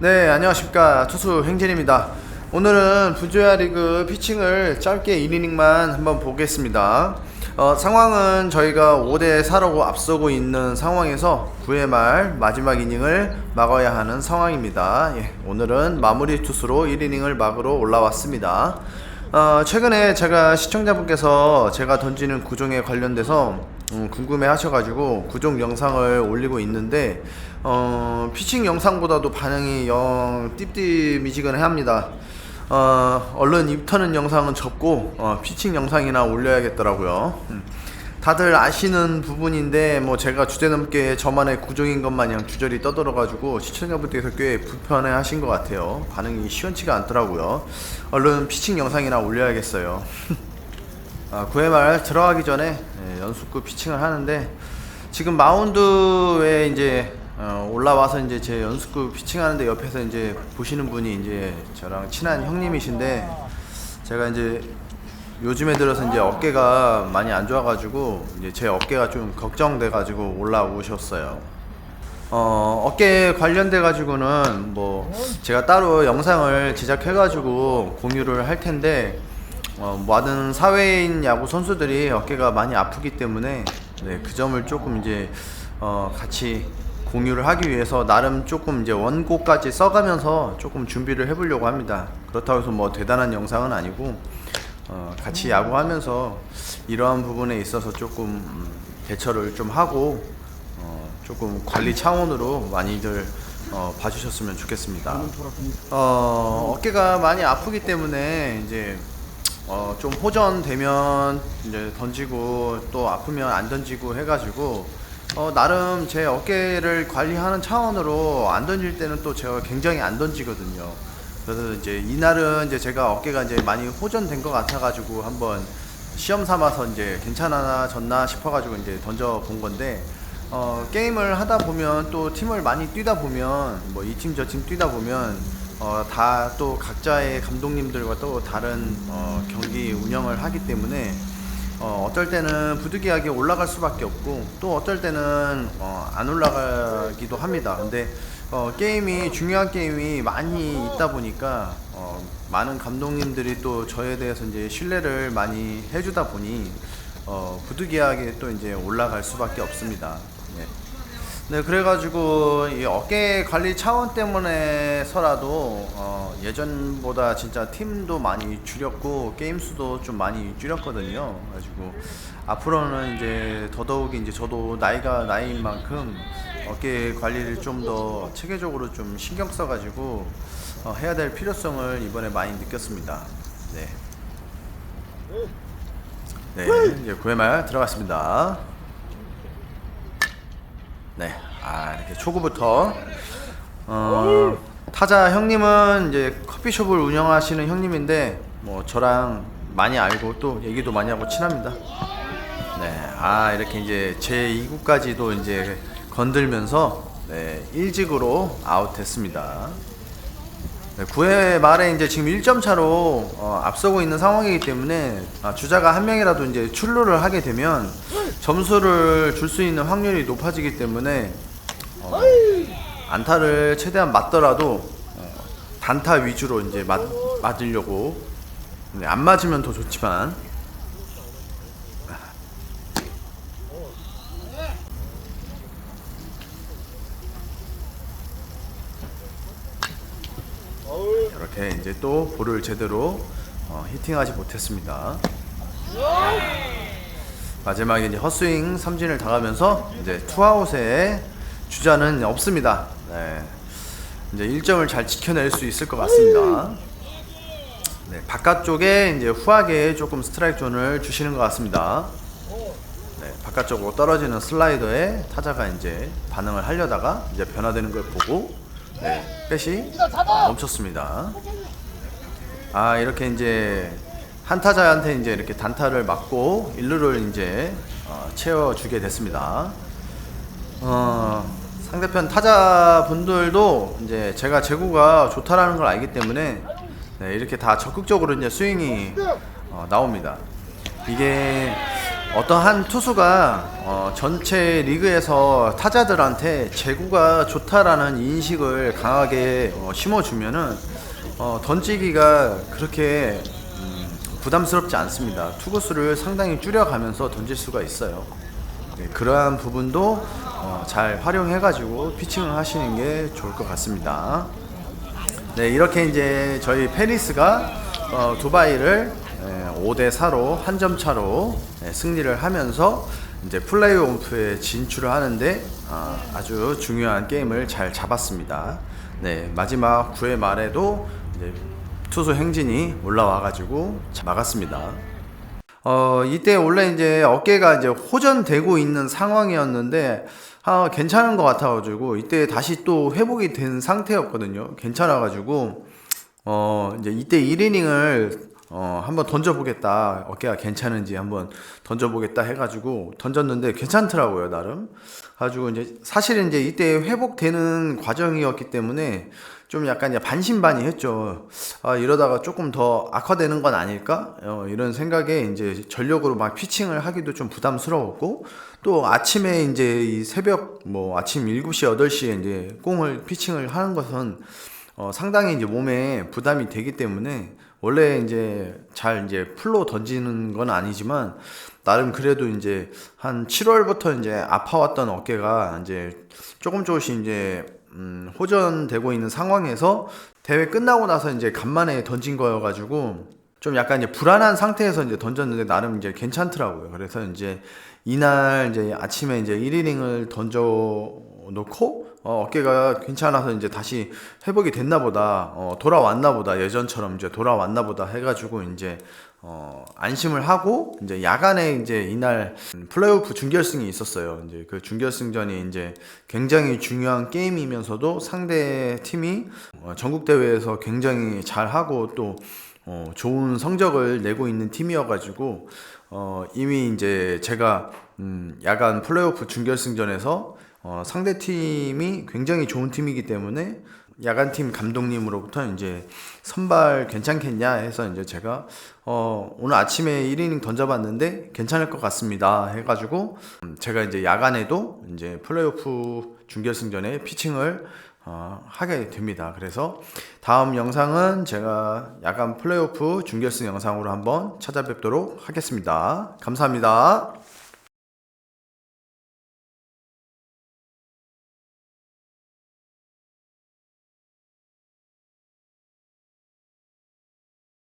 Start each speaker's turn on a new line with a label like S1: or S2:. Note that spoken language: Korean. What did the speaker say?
S1: 네, 안녕하십니까. 투수 행진입니다. 오늘은 부조야 리그 피칭을 짧게 1이닝만 한번 보겠습니다. 어, 상황은 저희가 5대 4로 앞서고 있는 상황에서 9회 말 마지막 이닝을 막아야 하는 상황입니다. 예, 오늘은 마무리 투수로 1이닝을 막으러 올라왔습니다. 어, 최근에 제가 시청자분께서 제가 던지는 구종에 관련돼서 음, 궁금해 하셔가지고 구종 영상을 올리고 있는데 어, 피칭 영상보다도 반응이 영 띠띠미지근해 합니다. 어, 얼른 입 터는 영상은 접고 어, 피칭 영상이나 올려야겠더라고요. 음. 다들 아시는 부분인데 뭐 제가 주제넘게 저만의 구종인 것 마냥 주저리 떠들어가지고 시청자분들께서 꽤 불편해하신 것 같아요. 반응이 시원치가 않더라고요. 얼른 피칭 영상이나 올려야겠어요. 아, 9회 말 들어가기 전에 예, 연습구 피칭을 하는데 지금 마운드에 이제 어, 올라와서 이제 제 연습구 피칭하는데 옆에서 이제 보시는 분이 이제 저랑 친한 형님이신데 제가 이제 요즘에 들어서 이제 어깨가 많이 안 좋아가지고 이제 제 어깨가 좀 걱정돼가지고 올라오셨어요. 어, 어깨 관련돼 가지고는 뭐 제가 따로 영상을 제작해가지고 공유를 할 텐데 어, 많은 사회인 야구 선수들이 어깨가 많이 아프기 때문에 네, 그 점을 조금 이제 어, 같이 공유를 하기 위해서 나름 조금 이제 원고까지 써가면서 조금 준비를 해보려고 합니다. 그렇다고 해서 뭐 대단한 영상은 아니고 어, 같이 야구하면서 이러한 부분에 있어서 조금 음, 대처를 좀 하고 어, 조금 관리 차원으로 많이들 어, 봐주셨으면 좋겠습니다. 어, 어깨가 많이 아프기 때문에 이제 어, 좀 호전되면 이제 던지고 또 아프면 안 던지고 해가지고 어, 나름 제 어깨를 관리하는 차원으로 안 던질 때는 또 제가 굉장히 안 던지거든요. 그래서 이제 이날은 이제 제가 어깨가 이제 많이 호전된 것 같아가지고 한번 시험 삼아서 이제 괜찮아졌나 싶어가지고 이제 던져 본 건데 어, 게임을 하다 보면 또 팀을 많이 뛰다 보면 뭐 이 팀 저 팀 뛰다 보면 어, 다 또 각자의 감독님들과 또 다른 어, 경기 운영을 하기 때문에 어, 어떨 때는 부득이하게 올라갈 수밖에 없고 또 어떨 때는 어, 안 올라가기도 합니다. 근데 어, 게임이 중요한 게임이 많이 있다 보니까 어, 많은 감독님들이 또 저에 대해서 이제 신뢰를 많이 해주다 보니 어, 부득이하게 또 이제 올라갈 수밖에 없습니다. 네. 네, 그래가지고 이 어깨 관리 차원 때문에서라도 어, 예전보다 진짜 팀도 많이 줄였고 게임 수도 좀 많이 줄였거든요. 그래가지고 앞으로는 이제 더더욱이 이제 저도 나이가 나이인 만큼 어깨 관리를 좀 더 체계적으로 좀 신경 써가지고 어, 해야 될 필요성을 이번에 많이 느꼈습니다. 네. 네, 이제 9회 말 들어갔습니다. 네, 아 이렇게 초구부터 어, 타자 형님은 이제 커피숍을 운영하시는 형님인데 뭐 저랑 많이 알고 또 얘기도 많이 하고 친합니다. 네, 아 이렇게 이제 제 2구까지도 이제 건들면서 네, 일직으로 아웃했습니다. 네, 9회 말에 이제 지금 1점 차로 어, 앞서고 있는 상황이기 때문에 아, 주자가 한 명이라도 이제 출루를 하게 되면 점수를 줄 수 있는 확률이 높아지기 때문에 어, 안타를 최대한 맞더라도 어, 단타 위주로 이제 맞, 맞으려고. 네, 안 맞으면 더 좋지만 이렇게 이제 또 볼을 제대로 어, 히팅하지 못했습니다. 마지막에 이제 헛스윙 삼진을 당하면서 이제 투아웃에 주자는 없습니다. 네. 이제 1점을 잘 지켜낼 수 있을 것 같습니다. 네, 바깥쪽에 이제 후하게 조금 스트라이크 존을 주시는 것 같습니다. 네, 바깥쪽으로 떨어지는 슬라이더에 타자가 이제 반응을 하려다가 이제 변화되는 걸 보고 네, 빼시 멈췄습니다. 아 이렇게 이제 한 타자한테 이제 이렇게 단타를 맞고 일루를 이제 어, 채워주게 됐습니다. 어, 상대편 타자 분들도 이제 제가 제구가 좋다라는 걸 알기 때문에 네, 이렇게 다 적극적으로 이제 스윙이 어, 나옵니다. 이게 어떠한 투수가 어, 전체 리그에서 타자들한테 제구가 좋다라는 인식을 강하게 어, 심어주면은 어, 던지기가 그렇게 음, 부담스럽지 않습니다. 투구수를 상당히 줄여가면서 던질 수가 있어요. 네, 그러한 부분도 어, 잘 활용해가지고 피칭을 하시는 게 좋을 것 같습니다. 네, 이렇게 이제 저희 페리스가 어, 두바이를 5대 4로 한 점 차로 예, 승리를 하면서 이제 플레이오프에 진출을 하는데 아, 아주 중요한 게임을 잘 잡았습니다. 네, 마지막 9회 말에도 투수 행진이 올라와 가지고 막았습니다. 어, 이때 원래 이제 어깨가 이제 호전되고 있는 상황이었는데, 아, 괜찮은 것 같아가지고, 이때 다시 또 회복이 된 상태였거든요. 괜찮아가지고, 어, 이제 이때 1이닝을, 어, 한번 던져보겠다. 어깨가 괜찮은지 한번 던져보겠다 해가지고, 던졌는데 괜찮더라고요, 나름. 가지고 이제, 사실은 이제 이때 회복되는 과정이었기 때문에, 좀 약간 이제 반신반의 했죠. 아, 이러다가 조금 더 악화되는 건 아닐까? 어, 이런 생각에 이제 전력으로 막 피칭을 하기도 좀 부담스러웠고 또 아침에 이제 이 새벽 뭐 아침 7시, 8시에 이제 공을 피칭을 하는 것은 어, 상당히 이제 몸에 부담이 되기 때문에 원래 이제 잘 이제 풀로 던지는 건 아니지만 나름 그래도 이제 한 7월부터 이제 아파왔던 어깨가 이제 조금 조금씩 이제 음, 호전되고 있는 상황에서 대회 끝나고 나서 이제 간만에 던진 거여가지고 좀 약간 이제 불안한 상태에서 이제 던졌는데 나름 이제 괜찮더라고요. 그래서 이제 이날 이제 아침에 이제 1이닝을 던져 놓고 어, 어깨가 괜찮아서 이제 다시 회복이 됐나 보다 어, 돌아왔나 보다 예전처럼 이제 돌아왔나 보다 해가지고 이제 어, 안심을 하고 이제 야간에 이제 이날 플레이오프 준결승이 있었어요. 이제 그 준결승전이 이제 굉장히 중요한 게임이면서도 상대 팀이 어, 전국 대회에서 굉장히 잘하고 또 어, 좋은 성적을 내고 있는 팀이어가지고 어, 이미 이제 제가 음, 야간 플레이오프 준결승전에서 어, 상대 팀이 굉장히 좋은 팀이기 때문에 야간팀 감독님으로부터 이제 선발 괜찮겠냐 해서 이제 제가 어, 오늘 아침에 1이닝 던져봤는데 괜찮을 것 같습니다 해가지고 음, 제가 이제 야간에도 이제 플레이오프 준결승전에 피칭을 어, 하게 됩니다. 그래서 다음 영상은 제가 야간 플레이오프 준결승 영상으로 한번 찾아뵙도록 하겠습니다. 감사합니다.